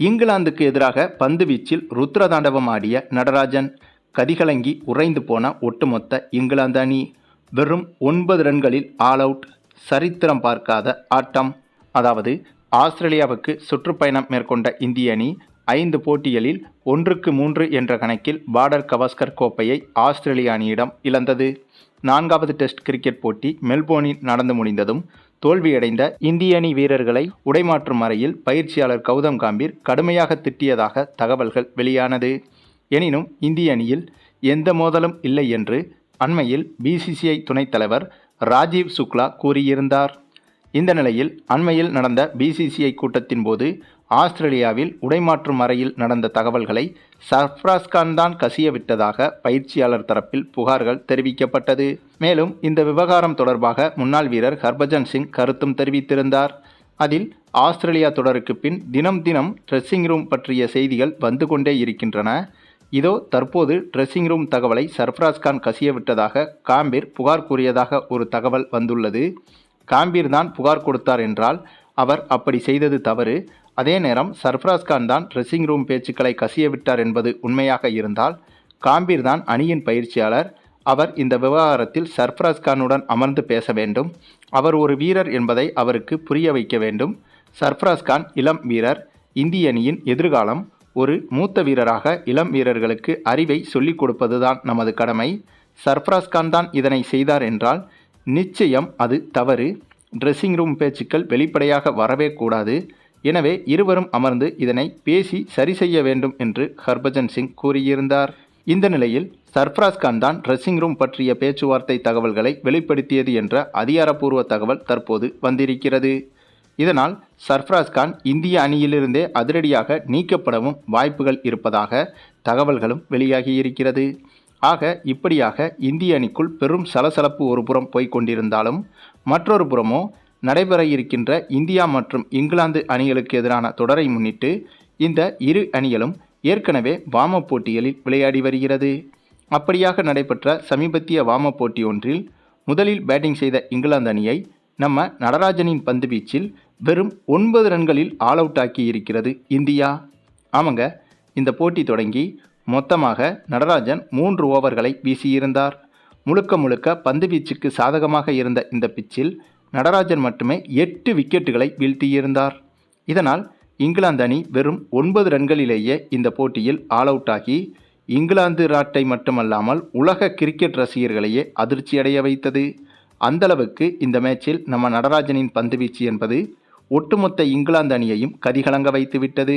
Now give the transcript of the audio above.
இங்கிலாந்துக்கு எதிராக பந்து வீச்சில் ருத்ரதாண்டவம் ஆடிய நடராஜன் கதிகலங்கி உறைந்து போன ஒட்டுமொத்த இங்கிலாந்து அணி. வெறும் ஒன்பது ரன்களில் ஆல் அவுட் சரித்திரம் பார்க்காத ஆட்டம். அதாவது ஆஸ்திரேலியாவுக்கு சுற்றுப்பயணம் மேற்கொண்ட இந்திய அணி ஐந்து போட்டிகளில் ஒன்றுக்கு மூன்று என்ற கணக்கில் பார்டர் கவாஸ்கர் கோப்பையை ஆஸ்திரேலிய அணியிடம் இழந்தது. நான்காவது டெஸ்ட் கிரிக்கெட் போட்டி மெல்போர்னில் நடந்து முடிந்ததும் தோல்வியடைந்த இந்திய அணி வீரர்களை உடைமாற்றும் அறையில் பயிற்சியாளர் கௌதம் காம்பீர் கடுமையாக திட்டியதாக தகவல்கள் வெளியானது. எனினும் இந்திய அணியில் எந்த மோதலும் இல்லை என்று அண்மையில் பிசிசிஐ துணைத் தலைவர் ராஜீவ் சுக்லா கூறியிருந்தார். இந்த நிலையில் அண்மையில் நடந்த பிசிசிஐ கூட்டத்தின் போது ஆஸ்திரேலியாவில் உடைமாற்றும் அறையில் நடந்த தகவல்களை சர்ஃப்ராஸ்கான் தான் கசிய விட்டதாக பயிற்சியாளர் தரப்பில் புகார்கள் தெரிவிக்கப்பட்டது. மேலும் இந்த விவகாரம் தொடர்பாக முன்னாள் வீரர் ஹர்பஜன் சிங் கருத்தும் தெரிவித்திருந்தார். அதில் ஆஸ்திரேலியா தொடருக்கு பின் தினம் தினம் ட்ரெஸ்ஸிங் ரூம் பற்றிய செய்திகள் வந்து கொண்டே இருக்கின்றன. இதோ தற்போது ட்ரெஸ்ஸிங் ரூம் தகவலை சர்ஃப்ராஸ்கான் கசியவிட்டதாக கசிய விட்டதாக காம்பீர் புகார் கூறியதாக ஒரு தகவல் வந்துள்ளது. காம்பீர் தான் புகார் கொடுத்தார் என்றால் அவர் அப்படி செய்தது தவறு. அதே நேரம் சர்ஃப்ராஸ் கான் தான் ட்ரெஸ்ஸிங் ரூம் பேச்சுக்களை கசிய விட்டார் என்பது உண்மையாக இருந்தால் காம்பீர் தான் அணியின் பயிற்சியாளர். அவர் இந்த விவகாரத்தில் சர்ஃப்ராஸ் கானுடன் அமர்ந்து பேச வேண்டும். அவர் ஒரு வீரர் என்பதை அவருக்கு புரிய வைக்க வேண்டும். சர்ஃப்ராஸ் கான் இளம் வீரர் இந்திய அணியின் எதிர்காலம் ஒரு மூத்த வீரராக இளம் வீரர்களுக்கு அறிவை சொல்லிக் கொடுப்பதுதான் நமது கடமை. சர்ஃப்ராஸ் கான் தான் இதனை செய்தார் என்றால் நிச்சயம் அது தவறு. ட்ரெஸ்ஸிங் ரூம் பேச்சுக்கள் வெளிப்படையாக வரவே கூடாது. எனவே இருவரும் அமர்ந்து இதனை பேசி சரி செய்ய வேண்டும் என்று ஹர்பஜன் சிங் கூறியிருந்தார். இந்த நிலையில் சர்ஃப்ராஸ் கான் தான் ட்ரெஸ்ஸிங் ரூம் பற்றிய பேச்சுவார்த்தை தகவல்களை வெளிப்படுத்தியது என்ற அதிகாரப்பூர்வ தகவல் தற்போது வந்திருக்கிறது. இதனால் சர்ஃப்ராஸ் கான் இந்திய அணியிலிருந்தே அதிரடியாக நீக்கப்படவும் வாய்ப்புகள் இருப்பதாக தகவல்களும் வெளியாகியிருக்கிறது. ஆக இப்படியாக இந்திய அணிக்குள் பெரும் சலசலப்பு ஒருபுறம் போய்க் கொண்டிருந்தாலும் மற்றொரு புறமோ நடைபெற இருக்கின்ற இந்தியா மற்றும் இங்கிலாந்து அணிகளுக்கு எதிரான தொடரை முன்னிட்டு இந்த இரு அணிகளும் ஏற்கனவே வாம போட்டிகளில் விளையாடி வருகிறது. அப்படியாக நடைபெற்ற சமீபத்திய வாம போட்டி ஒன்றில் முதலில் பேட்டிங் செய்த இங்கிலாந்து அணியை நம்ம நடராஜனின் பந்து வீச்சில் வெறும் ஒன்பது ரன்களில் ஆல் அவுட் ஆக்கி இருக்கிறது இந்தியா. ஆமாங்க இந்த போட்டி தொடங்கி மொத்தமாக நடராஜன் மூன்று ஓவர்களை வீசியிருந்தார். முழுக்க முழுக்க பந்து வீச்சுக்கு சாதகமாக இருந்த இந்த பிச்சில் நடராஜன் மட்டுமே எட்டு விக்கெட்டுகளை வீழ்த்தியிருந்தார். இதனால் இங்கிலாந்து அணி வெறும் ஒன்பது ரன்களிலேயே இந்த போட்டியில் ஆல் அவுட் ஆகி இங்கிலாந்து நாட்டை மட்டுமல்லாமல் உலக கிரிக்கெட் ரசிகர்களையே அதிர்ச்சியடைய வைத்தது. அந்தளவுக்கு இந்த மேட்சில் நம்ம நடராஜனின் பந்துவீச்சு என்பது ஒட்டுமொத்த இங்கிலாந்து அணியையும் கதிகலங்க வைத்துவிட்டது.